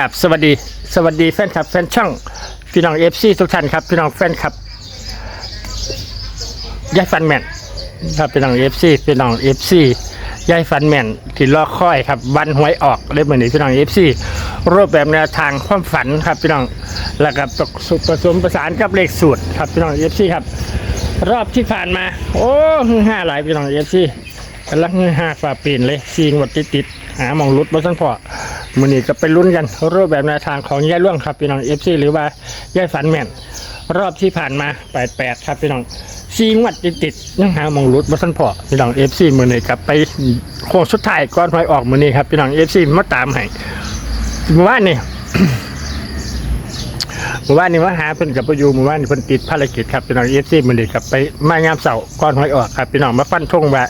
ครับสวัสดีสวัสดีแฟนคลับ แฟนช่องพี่น้องเอฟซีทุกท่านครับพี่น้องแฟนคลับยายฟันแมนครับพี่น้องเอฟซีพี่น้องเอฟซียายฟันแมนที่รอคอยครับวันหวยออกได้เหมือนนี้พี่น้องเอฟซีรูปแบบแนวทางความฝันครับพี่น้องแล้วก็ผสมประสานกับเลขสูตรครับพี่น้องเอฟซีครับ รอบที่ผ่านมา โอ้ฮือห้าหลายพี่น้องเอฟซีกำลังฮือห้าฝ่าปีนเลยซีงหมดติดติดหามองรุดบ่ทันพอ มือนี้ก็ไปลุ้นกันรูปแบบแนวทางของย่ายล่วงครับพี่น้องเอฟซีหรือว่าย่ายฝันแม่นรอบที่ผ่านมาแปดแปดครับพี่น้องซีงวดติดติดๆยังหามองรุดบ่ทันพอพี่น้องเอฟซีมือนี้กลับไปโค้งสุดท้ายก่อนหวยออกมือนี้ครับพี่น้องเอฟซีมาตามให้เมื่อวานนี่หมู่บ้านนี้มาหาเพิ่นกับประยูหมู่บ้านนี้เพิ่นติดภารกิจครับพี่น้องเอฟซีมันเด็กกับไปมางามเสาร์ก่อนหวยออกครับพี่น้องมาฟันธงว่า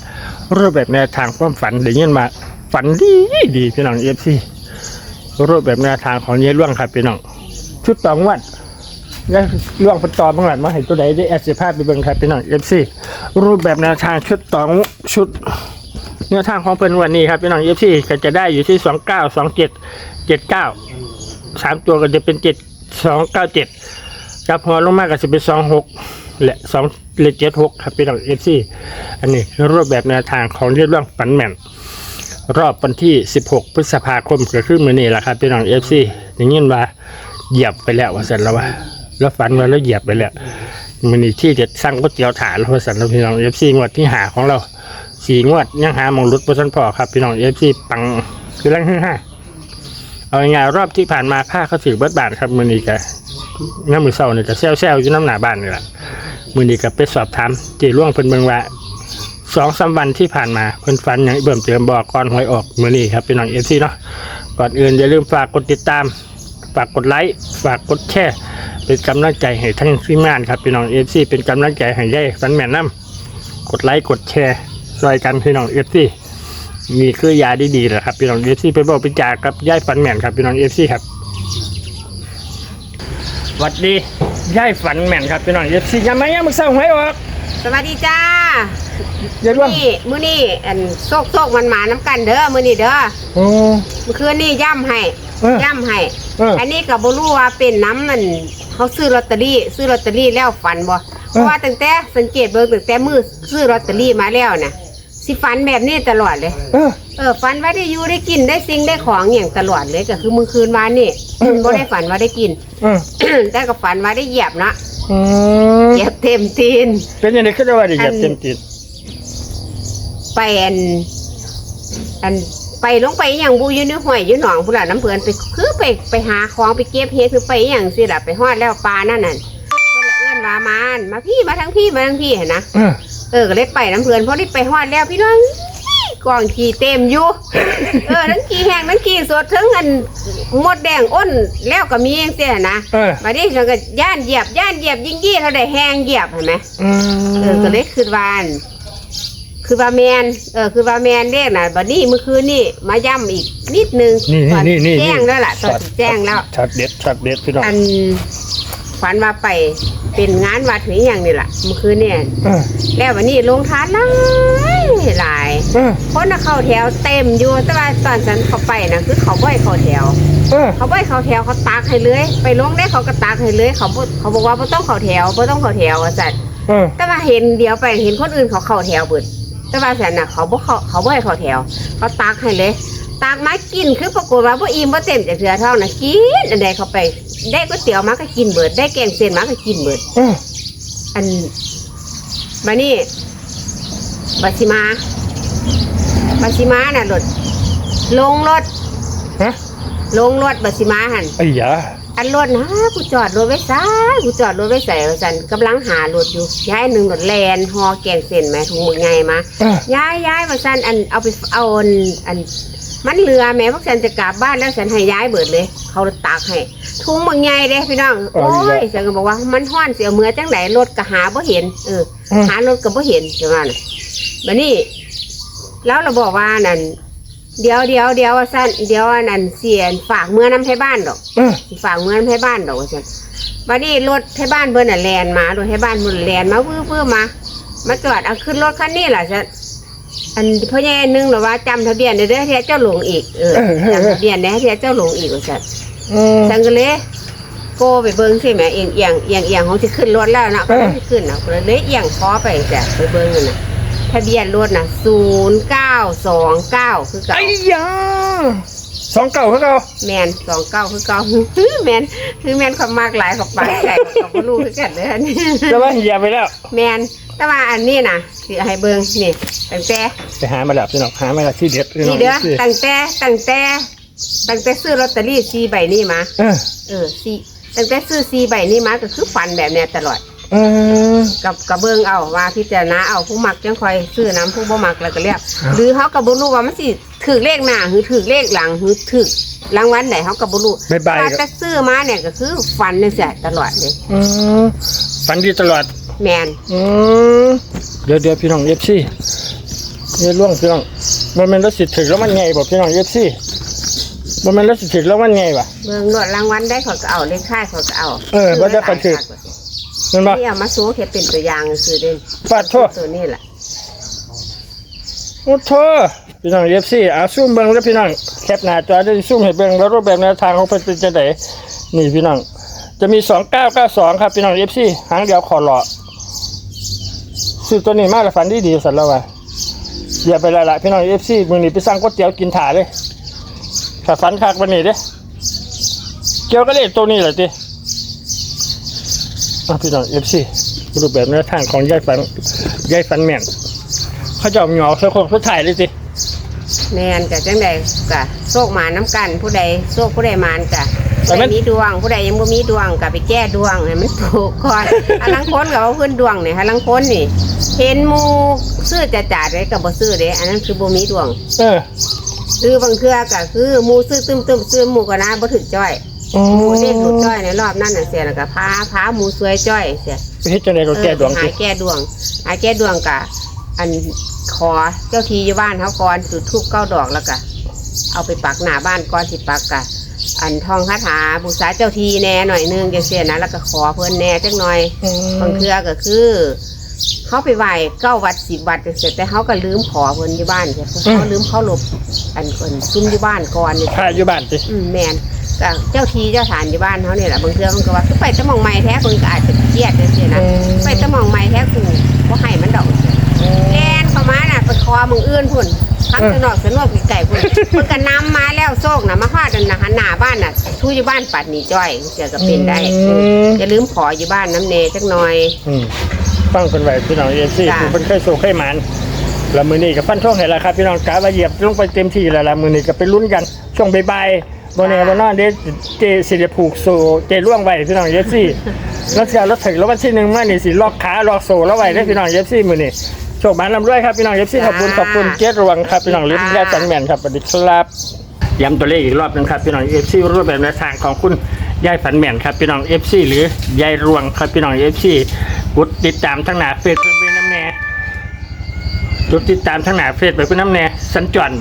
รูปแบบแนวทางความฝันเดี๋ยวนี้มาฝันดีดีพี่น้องเอฟซี รูปแบบแนวทางของเยล่วงครับพี่น้องชุดตองวัดแล้วล่วงพันตอบ้างหลังมาเห็นตัวใดได้แอดสิภาพไปเบิ่งครับพี่น้องเอฟซีรูปแบบแนวทางชุดตองชุดแนวทางของเพิ่นวันนี้ครับพี่น้องเอฟซีก็จะได้อยู่ที่สองเก้าสองเจ็ดเจ็ดเก้าสามตัวก็จะเป็นเจ็ดสองเก้าเจ็ดกับพอลงมาก็จะเป็นสองหกและสองเลเจ็ดหกครับพี่น้องเอฟซีอันนี้รูปแบบแนวทางของเรื่องเรื่องฝันแมน รอบวันที่ 16 พฤษภาคมเกิดขึ้นมือนี้แหละครับพี่น้องเอฟซีอย่างนี้ว่าเหยียบไปแล้วว่าสันแล้วว่าแล้วฝันว่าแล้วเหยียบไปแล้วมือนี้ที่จะสร้างก๋วยเตี๋ยวถานแล้วว่าสันแล้วพี่น้องเอฟซีงวดที่หาของเราสี่งวดยังหามองรุดประชันพอครับพี่น้องเอฟซีปังคือแรงที่ห้าเอาง่ายรอบที่ผ่านมาผ้าเขาถือเบิดบานครับมือนี้กะน้ำมือเศร้าเนี่ยจะแซวแซวๆอยู่น้ำหนาบ้านนี่แหละมือนี้ก็ไปสอบถามเจร่วงเพิ่นเบิ่งว่า สองสามวันที่ผ่านมาเพิ่นฝันอย่างเบิ่มเติมบอกก่อนหวยออกมือนี้ครับพี่น้องเอฟซีเนาะก่อนอื่นอย่าลืมฝากกดติดตาม ฝากกดไลค์ฝากกดแชร์เป็นกำลังใจให้ทั้งทีมงานครับพี่น้องเอฟซีเป็นกำลังใจให้ได้ฟันแม่นน้ำกดไลค์กดแชร์ช่วยกันพี่น้องเอฟซีมีคือยาดีๆแหละครับพี่น้องเอฟซีไปบอกไปจากกับย่ายฝันแม่นครับพี่น้องเอฟซีครับสวัสดีย่ายฝันแม่นครับพี่น้องเอฟซียังไม่ยังมึงเศร้าหวยออก สวัสดีจ้าอย่าร่วงนี่มื้อนี้อันโซกโซกมันหมาน้ำกันเด้อมื้อนี้เด้อโอ้ เมื่อคืนนี่ย่ำให้เออย่ำให้เอออัอันนี้ก็บ่รู้ว่าเป็นน้ำมันเขาซื้อลอตเตอรี่ ซื้อลอตเตอรี่แล้วฝันบ่เพราะว่าตั้งแต่สังเกตเบิ่งตั้งแต่มือซื้อลอตเตอรี่มาแล้วน่ะสิฝันแบบนี้ตลอดเลยเออ เออฝันว่าได้อยู่ได้กินได้สิ่งได้ของอย่างตลอดเลยก็คือเมื่อคืนวานนี่เออ บ่ได้ฝันว่าได้กิน เออ แต่ก็ฝันว่าได้เหยียบเนาะ อืมเหยียบเต็มตีน เป็นยังไงขึ้นได้ว่าดิเหยียบเต็มติดไปอันอันไปลงไปอหย่างบูอยู่ในห้วยอยู่หนองพุ่นล่ะน้ำเพื่อนไปคือไปไปหาของไปเก็บเฮ็ดคือไปอหย่างสิล่ะไปฮอดแล้วปลานั่นน่ะเพิ่นละเอื้อนว่ามานมาพี่มาทั้งพี่มาทั้งพี่เห็นนะเออเออก็เลยไปน้ำเพื่อนเพราะได้ไปฮอดแล้วพี่น้อง กองขี่เต็มอยู่ เออทั้งขี่แห้งทั้งขี่สดทั้งอันหมดแดงอ้นแล้วก็มีเองเสียนะเออ มาดิเราก็ย่านเหยียบย่านเหยียบยิ่งยี่เขาได้แห้งเหยียบเห็นไหม อืมเออก็เลยคือวาอันคือว่าแมนเออคือว่าแมนเรียกน่ะบัดนี้เมื่อคืนนี่มาย้ำอีกนิดนึงนี่ตอนนี่นี่แจ้งแล้วล่ะตอนแจ้งแล้วช็อตเด็ดช็อตเด็ดพี่น้องอันฝันว่าไปเป็นงานวัดหรืออย่างนี่แหละเมื่อคืนเนี่ยเออแล้ววันนี้ลงทานหลาย หลาย เออคนน่ะเข้าแถวเต็มอยู่ แต่ว่าตอนฉันเขาไปนะคือเขาบ่ให้เข้าแถว เออเขาบ่ให้เข้าแถวเขาตากให้เลย ไปลงได้เขาก็ตากให้เลย เขาบ่เขาบอกว่าบ่ต้องเข้าแถวบ่ต้องเข้าแถวว่าจัดเออแต่ว่าเห็นเดียวไปเห็นคนอื่นเขาเข้าแถวเบิดแต่ว่าฉันน่ะเขาบ่เขาเขาบ่ให้เข้าแถว เขาตากให้เลยตากมากินคือปรากฏว่าบ่อิ่มบ่เต็มจากเถือเท่านะกินอันใดเข้าไป ได้ก๋วยเตี๋ยวมาก็กินเบิด ได้แกงเส้นมาก็กินเบิด เอออันมานี่ บาชิมาบาชิมาน่ะรถลงรถฮะลงรถบาชิมาหันไอ้ยาอันรถนะกูจอดรถไว้ซ้ายกูจอดรถไว้ใส่สันกำลังหารถอยู่ย้ายหนึ่งรถแลนฮอแกงเส้นไหมถุงมือไงมาเออย้ายย้ายมาสันอันเอาไปเอาอันอันมันเรือแม่พวกฉันจะกลับบ้านแล้วฉันให้ย้ายเบิดเลย เขาตากให้ถุงมือไงเด้พี่น้องโอ้ยฉันก็บอกว่ามันห้อนเสียเมือจังไหนรถก็หาบ่เห็นเออเออหารถก็บ่เห็นใช่ไหมน่ะ บัดนี้แล้วเราบอกว่านั่นเดี๋ยวเดี๋ยวเดี๋ยวว่าสั้นเดี๋ยวอันนั่นเสียนฝากเมื่อน้ำให้บ้านดอกเออสิฝากเมื่อน้ำให้บ้านดอกว่าซั่นบัดนี้รถให้บ้านเพิ่นน่ะแลนมารถให้บ้านเพิ่นแลนมาพื้อพื้อมามาจอดเอาขึ้นรถคันนี้ล่ะซั่นอันพ่อใหญ่นึงหรอว่าจำทะเบียนได้เด้อที่เจ้าหลงอีกเออจำทะเบียนได้ที่เจ้าหลงอีกว่าซั่นอืมฉันก็เลยโกไปเบิ้งใช่ไหมเอียงเอียงเอียงเอียงของจะขึ้นรถแล้วนะเอก็อเลยขึ้นนะก็เลยเอียงคอไปจ้ะไปเบิ้งนั่นน่ะ ทะเบียนรถน่ะศูนย์เก้าสองเก้าคือเก่าไอ้ยาสองเก่าเขาเก่าแมนสองเก้าคือเก่าแมนคือแมนความมากหลายของปากใจของบ่รู้คือกันเลยอันนี้แต่ว่าเหยียบไปแล้ว แมนแต่ว่าอันนี้น่ะคือให้เบิ้งนี่ตั้งแต่ไปหามาแล้วพี่น้องหามาแล้วที่เด็ดพี่น้นี่องเด้อสิตั้งแต่ตั้งแต่ตั้งแต่ซื้อลอตเตอรี่ซีใบนี้มาเออเออซีตั้งแต่ซื้อซีใบนี้มาก็คือฟันแบบเนี้ยตลอด เออ กับกระเบื้องเอาว่าพิจารณาเอาผู้มักจังคอยซื้อน้ำผู้บ่มักแล้วก็เรียกหรือเขากับบุรู้ว่ามันสิถือเลขหน้าหรือถือเลขหลังหรือถือรางวัลไหนเขากับบุรู้บ๊ายบายถ้าครับจะซื้อมาเนี่ยก็คือฟันเนี่ยเสียตลอดเลยอืมฝันดีตลอด แมนอืมเดี๋ยวเดี๋ยวพี่น้องเอฟซีเนี่ยล่วงพี่น้องมันเป็นรถสิทธิ์ถึงแล้วมันไงบอกพี่น้องเอฟซีมันเป็นรถสิทธิ์ถึงแล้วมันไงวะ เบิ่งนวดรางวัลได้เขาก็เอาเลขค่ายเขาก็เอาเออบ่ได้ก็ถือ มันบอกนี่เอามาสู้แค่เป็นตัวอย่างซื้อเด่นฟาดโทษตัวนี้แหละโอ้โทษพี่น้องเอฟซีอาซูมเบิ้งแล้วพี่น้องแคปหน้าจอได้ซูมให้เบิ้งแล้วรูปแบบแนวทางของเพิ่นเป็นจะไหนนี่พี่น้องจะมีสองเก้าเก้าสองครับพี่น้องเอฟซีหางเดียวขอหล่อซื้อตัวนี้มากแล้วฝันดีดีสันแล้วว่ะอย่าไปละละพี่น้องเอฟซีมือนี้ไปสั่งก๋วยเตี๋ยวกินถ่าเลยถ้าฝันคักวันนี้เด้เกี่ยวก็เลยตัวนี้แหละจีอะ พี่น้องเอฟซีรูปแบบแนวทางของยายฝันยายฝันแม่นเขาจะเอาหยอกเสื้อโครงเสื้อถ่ายเลยจีแมนกับจังใดกะโชคมาน้ำกัน ผู้ใดโชคผู้ใดมานกะแต่ผู้มัใดนมีดวงผู้ใดยังบ่มีดวงกะไปแก้ดวงให้มันถูกก่อนอันลังคนกับว่าเพื่อนดวงเนี่ยฮะลังคนนี่ เห็นหมูซื้อจะจ่าเลยกับบ่ซื้อเด้อันนั้นคือบ่มีดวง เออซื้อบางเครือก็คือหมูซื้อตึมตึมๆซื้อหมูก็นะบ่ถึกจ้อย อืหมูเล่นหลุดจ้อยในรอบนั้นน่ะเสียแล้วก็พาพาหมูสวยจ้อยเสียไปเฮ็ดจังไดก็แก้ดวงเออสิหายแก้ดวงหายแก้ดวงกะอันขอเจ้าทีอยู่บ้านเขาก่อนจุดทูบเก้าดอกแล้วก็เอาไปปักหน้าบ้านก่อนสิปักกะ อันทองคาถาบูชาเจ้าทีแหน่หน่อยนึงจังเสียนะแล้วก็ขอเพิ่นแหน่จังหน่อยบางเทื่อก็คือเขาไปไหว้เก้าวัดสิบวัดจังเสร็จแต่เขาก็ลืมขอเพิ่นอยู่บ้านเสียเขาลืมเขาหลบอันคนซุ่มอยู่บ้านก่อนนี่พาอยู่บ้านสิอืมแมน ก็เจ้าทีเจ้าฐานอยู่บ้านเขาเนี่ยแหละบางเทื่อมันก็ว่าคือไปแตะมองไม้แท้เพิ่นก็อาจจะเครียดจังซี่นะไปแตะมองไม้แท้กูบ่ให้มันดอกแล่นเข้ามาน่ะไปคอมึงอื่นพุ่นพักสนอกสนอกไก่พุ่นเพิ่นก็นำมาแล้วโซกน่ะมาฮอดนั่นน่ะหันหน้าบ้านน่ะทูอยู่บ้านปัดหนีจ้อยเจอก็เป็นได้เอออย่าลืมขออยู่บ้านน้ำเนจักหน่อยอืมฟังคนไหวพี่น้องเอฟซีจ้ะคือเพิ่นเคยโศกเคยหมันแล้วมือนี้กับฟันท่องเห็นแล้วครับพี่น้องกาว่าเหยียบลงไปเต็มที่แล้วละมือนี้ก็ไปลุ้นกันช่วงบ่ายๆ บนเนบนนอนเดเจสิริผูกโซเจล่วงไว้พี่น้องเอฟซีแล้วจะรถถึงแล้ววันที่หนึ่งมานี่สิล็อกขาล็อกโซแล้วไว้ได้อพี่น้องเอฟซีมือนี้โชคมันลำด้วยครับพี่น้องเอฟซีขอบคุณขอบคุณเจรวังครับพี่น้องลิ้นแย่จันแมนครับสวัสดีครับย้ำตัวเลขอีกรอบหนึงครับพี่น้องเอฟซีรูปแบบแนวทางของคุณยายฝันแมนครับพี่น้องเอฟซีหรือยายรวงครับพี่น้องเอฟซีกดติดตามทั้งหน้าเฟซเพื่อนเป็นน้ำแน่กดติดตามทั้งหน้าเฟซไปเป็นน้ำแน่สัญจร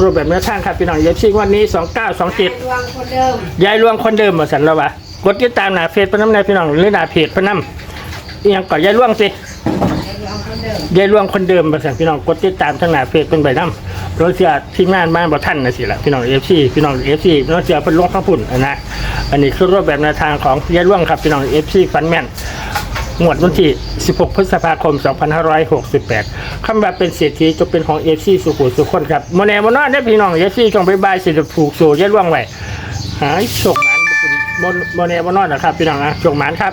รูปแบบแนวทางครับพี่น้องเอฟซีวันนี้สองเก้าสองเจ็ดดวงคนเดิมยายรวงคนเดิมมาสันแล้ววะกดติดตามหน้าเฟซเป็นน้ำแน่พี่น้องหรือหน้าเพจเป็นน้ำอิหยังก่อนยายรวงสิดวงคนเดิมยายรวงคนเดิมมาสั่งพี่น้องกดติดตามทั้งหน้าเฟซเป็นใบน้ำรถเสียทีมงานบ้านบ่ท่านนะสิละพี่น้องเอฟซีพี่น้องเอฟซีรถเสียเป็นลงข้างพุ่นอะนะอันนี้คือรูปแบบแนวทางของยายรวงครับพี่น้องเอฟซีฟันแมน งวดวันที่ 16 พฤษภาคม 2568คำว่าเป็นเศรษฐีจะเป็นของเอฟซีสุขุมสุขคนครับโมเนโมนอนได้พี่น้องเอฟซีจงไปบายสิจะผูกโซ่ยายรวงไว้หายโชคหมันโมโมเนโมนอนนะครับพี่น้องนะโชคหมันครับ